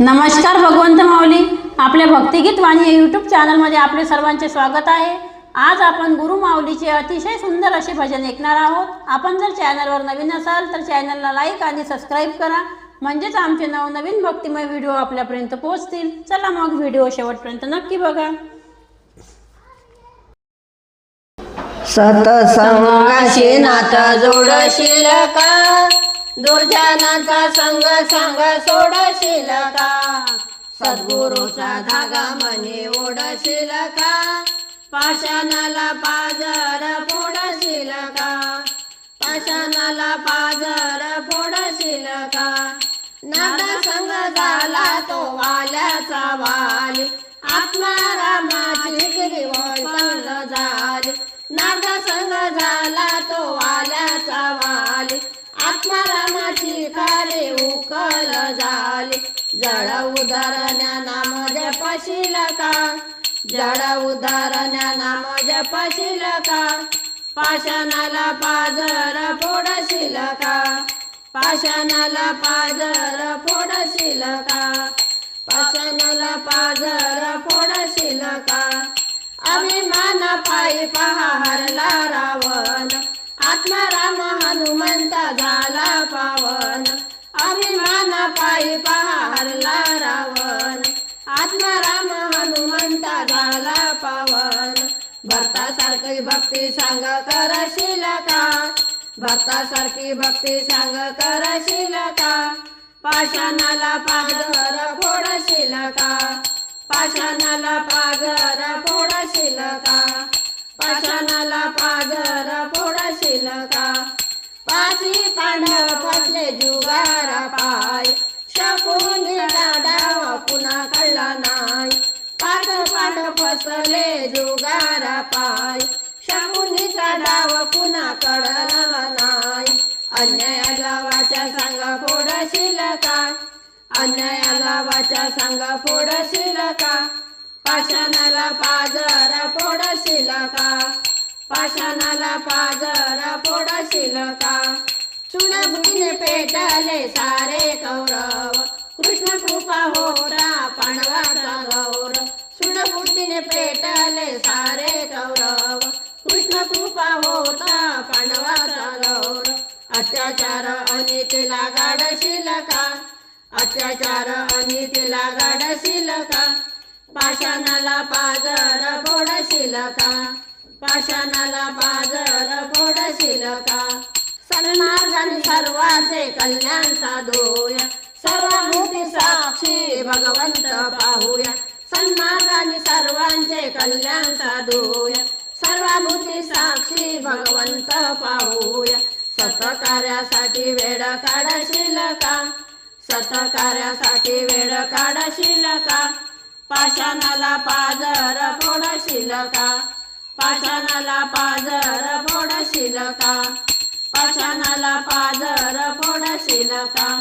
नमस्कार भगवंत माऊली. आपल्या भक्तिगीत वाणी या यूट्यूब चॅनलमध्ये आपले सर्वांचे स्वागत आहे. आज आपण गुरु माऊलीचे अतिशय सुंदर असे भजन ऐकणार आहोत. आपण जर चॅनलवर नवीन असाल तर चॅनलला लाईक आणि सबस्क्राईब करा. म्हणजेच आमचे नवनवीन भक्तिमय व्हिडिओ आपल्यापर्यंत पोहोचतील. चला मग व्हिडिओ शेवटपर्यंत नक्की बघा. सतसंगाशी नाता जोडशील का? दुर्जनाचा संग संग सोडशील का? सद्गुरूचा धागा मने ओढशील का? पाषाणाला पाजर फोडशील का? पाषाणाला पाजर फोडशील का? नादा संग झाला तो वाल्याचा वाली. आत्मारामाची गिरीवळ झाली. नादा संग झाला तो वाल्याचा वाली. आत्मारामाची काले उकल झाली. जडा उदाहरण्या नाम जपशील का? जडा उदाहरण्या नाम जपशील का? पाषाणाला पाजर फोडशील का? पाषाणाला पाजर फोडशील का? पाषाणाला पाजर फोडशील का? अभिमान पायी पहा हरला रावण आत्माराम हनुमान पायी पहारला रावण. आत्माराम हनुमंता झाला पावन. भक्तासारखी भक्ती सांग करशील का भक्तासारखी भक्ती सांग करशील का पाषाणाला पाजर फोडशील का पाषाणाला पाजर फोडशील का पाषाणाला पाजर फोडशील का पाची पांढर फसले जुगारा पाय. शकून डाव पुन्हा कळला नाही. पाठ पाठ फसले जुगारा पाय. शकुनीचा डाव पुन्हा कळला नाही. अन्यायाला वाचा सांगा फोडशील का? अन्यायाला वाचा सांगा फोडशील का? पाषाणाला पाजर फोडशील का? पाषाणाला पाजर फोडशील का? चुणबुडीने पेटले सारे कौरव. कृष्ण कृपा होता पांडवाचा गौरव. चुणबुडीने पेटले सारे कौरव. कृष्ण कृपा होता पांडवाचा गौरव. अत्याचार अनितीला गाडशील का अत्याचार अनितीला गाडशील का पाषाणाला पाजर फोडशील का पाषाणाला पाजर फोडशील का सन्मार्गाने सर्वांचे कल्याण साधूया. सर्वांची साक्षी भगवंत पाहूया. सन्मार्गाने सर्वांचे कल्याण साधूया. सर्वाभूती साक्षी भगवंत पाहूया. सतकार्यासाठी वेळ काढशील का? सतकार्यासाठी वेळ काढशील का? पाषाणाला पाजर फोडशील का? पाषाणाला पाजर फोडशील का? पाषाणाला पाजर फोडशील का?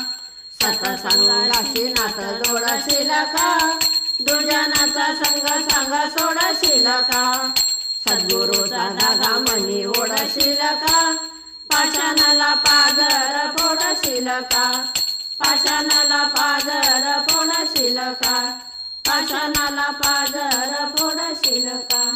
सतसंगाशी नात जोडशील का? दुर्जनाचा संग संग सोडशील का? सद्गुरूचा धागा मनी ओढशील का? पाषाणाला पाजर फोडशील का? पाषाणाला पाजर फोडशील का? पाषाणाला पाजर फोडशील का?